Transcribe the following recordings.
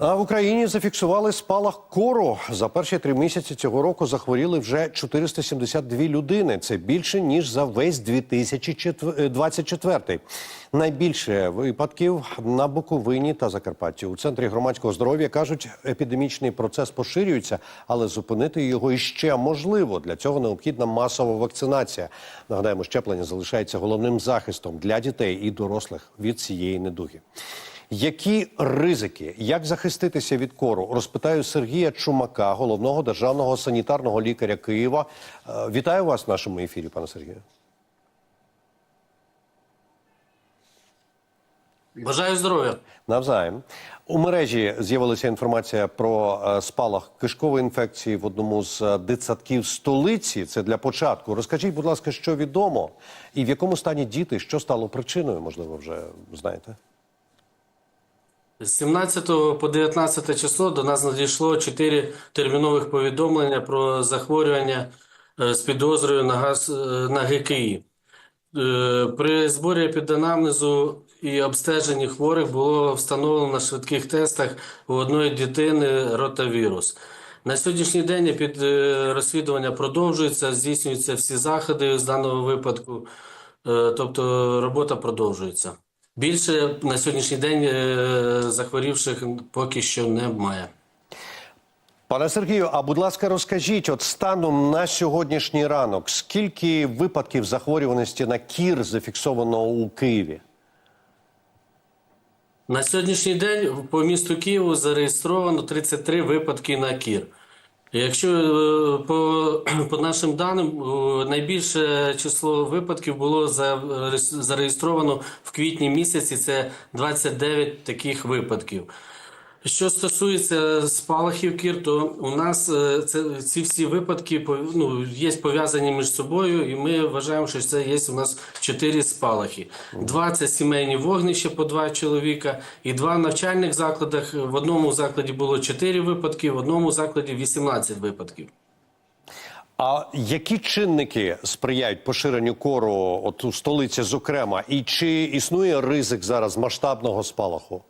А в Україні зафіксували спалах кору. За перші три місяці цього року захворіли вже 472 людини. Це більше ніж за весь 2024. Найбільше випадків на Буковині та Закарпатті. У центрі громадського здоров'я кажуть, епідемічний процес поширюється, але зупинити його іще можливо. Для цього необхідна масова вакцинація. Нагадаємо, щеплення залишається головним захистом для дітей і дорослих від цієї недуги. Які ризики, як захиститися від кору, розпитаю Сергія Чумака, головного державного санітарного лікаря Києва. Е, Вітаю вас в нашому ефірі, пане Сергію. Бажаю здоров'я. Навзаєм у мережі з'явилася інформація про е, спалах кишкової інфекції в одному з е, дитсадків столиці. Це для початку. Розкажіть, будь ласка, що відомо, і в якому стані діти, що стало причиною, можливо, вже знаєте. З 17 по 19 число до нас надійшло 4 термінових повідомлення про захворювання е, з підозрою на газ е, на ГКІ. Е, При зборі епіданамнезу і обстеженні хворих було встановлено на швидких тестах у одної дитини ротавірус. На сьогоднішній день під розслідування продовжується, здійснюються всі заходи з даного випадку, тобто робота продовжується. Більше на сьогоднішній день е, захворівших поки що немає. Пане Сергію, а будь ласка, розкажіть, от станом на сьогоднішній ранок, скільки випадків захворюваності на кір зафіксовано у Києві? На сьогоднішній день по місту Києву зареєстровано 33 випадки на кір. Якщо е, по, по нашим даним, е, найбільше число випадків було зареєстровано в квітні місяці, це 29 таких випадків. Що стосується спалахів кір, то у нас е, це, ці всі випадки ну, є пов'язані між собою, і ми вважаємо, що це є у нас чотири спалахи. Два це сімейні вогнища по два чоловіка, і два навчальних закладах. В одному закладі було чотири випадки, в одному закладі 18 випадків. А які чинники сприяють поширенню кору от у столиці, зокрема, і чи існує ризик зараз масштабного спалаху?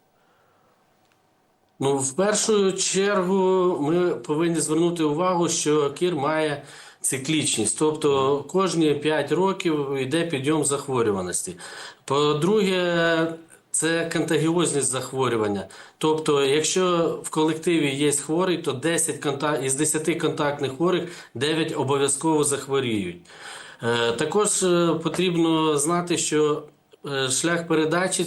Ну, в першу чергу ми повинні звернути увагу, що кір має циклічність, тобто кожні 5 років йде підйом захворюваності. По-друге, це контагіозність захворювання. Тобто, якщо в колективі є хворий, то 10 контак... із 10 контактних хворих 9 обов'язково захворіють. Е, Також е, потрібно знати, що шлях передачі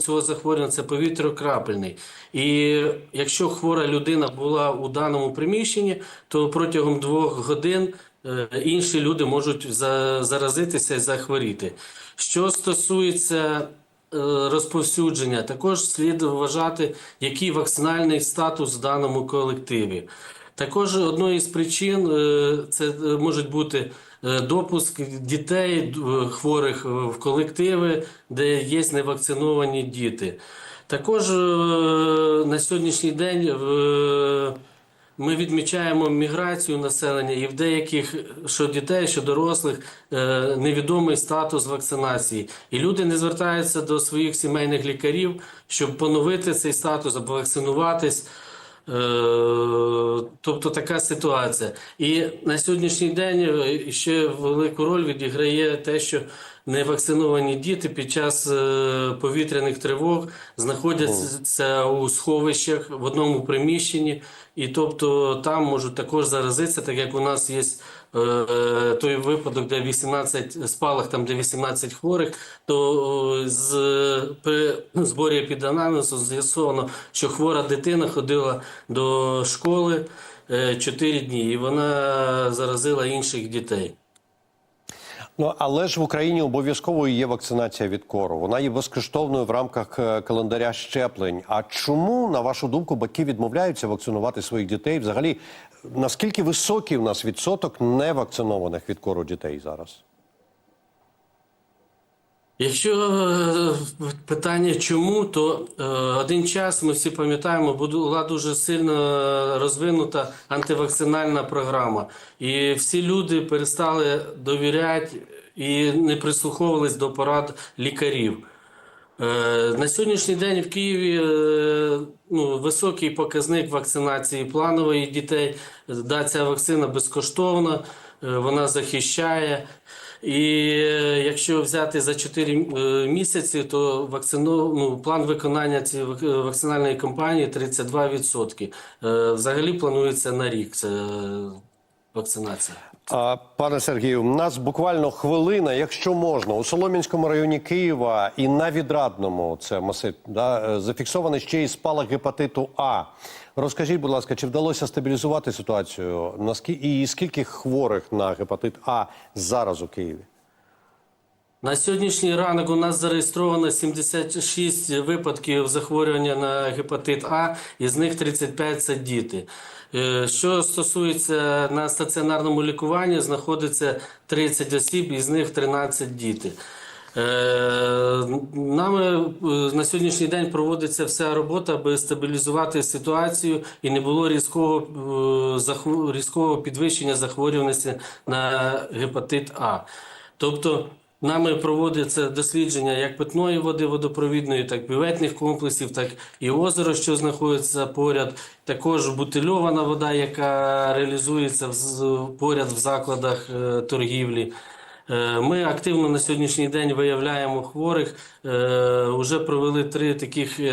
цього захворювання це повітрякрапельний. І якщо хвора людина була у даному приміщенні, то протягом двох годин е, інші люди можуть заразитися і захворіти. Що стосується е, розповсюдження, також слід вважати, який вакцинальний статус в даному колективі. Також одною із причин е, це е, можуть бути е, допуск дітей хворих в колективи, де є невакциновані діти. Також на сьогоднішній день ми відмічаємо міграцію населення і в деяких що дітей, що дорослих невідомий статус вакцинації. І люди не звертаються до своїх сімейних лікарів, щоб поновити цей статус або вакцинуватись. Е, Тобто така ситуація. І на сьогоднішній день е, ще велику роль відіграє те, що невакциновані діти під час е, повітряних тривог знаходяться у сховищах в одному приміщенні, і тобто там можуть також заразитися, так як у нас є е, той випадок, де 18 спалах, там де 18 хворих, то е, з при зборі епіданамнезу з'ясовано, що хвора дитина ходила до школи 4 дні, і вона заразила інших дітей. Ну але ж в Україні обов'язково є вакцинація від кору. Вона є безкоштовною в рамках е, календаря щеплень. А чому, на вашу думку, батьки відмовляються вакцинувати своїх дітей? Взагалі, наскільки високий в нас відсоток невакцинованих від кору дітей зараз? Якщо е, питання чому, то е, один час ми всі пам'ятаємо, була дуже сильно розвинута антивакцинальна програма, і всі люди перестали довіряти і не прислуховувались до порад лікарів. Е, На сьогоднішній день в Києві ну, високий показник вакцинації планової дітей. Да, ця вакцина безкоштовна, вона захищає. І е, якщо взяти за 4 місяці, то вакцино, ну, план виконання цієї вакцинальної кампанії 32%. Е, Взагалі планується на рік це вакцинація. А, Пане Сергію, у нас буквально хвилина, якщо можна, у Солом'янському районі Києва і на відрадному це масив, да, е, зафіксований ще й спалах гепатиту А. Розкажіть, будь ласка, чи вдалося стабілізувати ситуацію? Наскільки і скільки хворих на гепатит А зараз у Києві? На сьогоднішній ранок у нас зареєстровано 76 випадків захворювання на гепатит А, із них 35 це діти. Е, Що стосується на стаціонарному лікуванні, знаходиться 30 осіб, із них 13 діти. Е, Нами е, на сьогоднішній день проводиться вся робота, аби стабілізувати ситуацію і не було різкого, різкого підвищення захворюваності на гепатит А. Тобто нами проводиться дослідження як питної води водопровідної, так і бюветних комплексів, так і озеро, що знаходиться поряд. Також бутильована вода, яка реалізується поряд в закладах е, торгівлі. Е, Ми активно на сьогоднішній день виявляємо хворих. Е, Уже провели три таких е,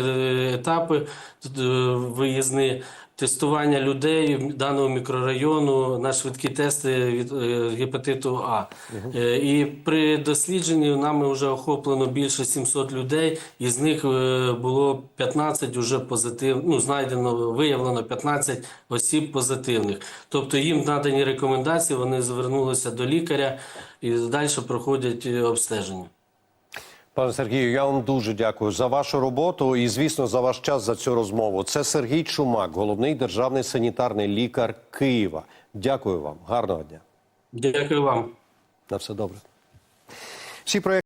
етапи тут, е, виїзні. Тестування людей даного мікрорайону на швидкі тести від е, гепатиту А. Е, І при дослідженні нами вже охоплено більше 700 людей, із них е, було 15 уже позитив, ну, знайдено, виявлено 15 осіб позитивних. Тобто їм надані рекомендації, вони звернулися до лікаря і далі проходять обстеження. Пане Сергію, я вам дуже дякую за вашу роботу і, звісно, за ваш час за цю розмову. Це Сергій Чумак, головний державний санітарний лікар Києва. Дякую вам. Гарного дня. Дякую вам. На все добре. Всі проекти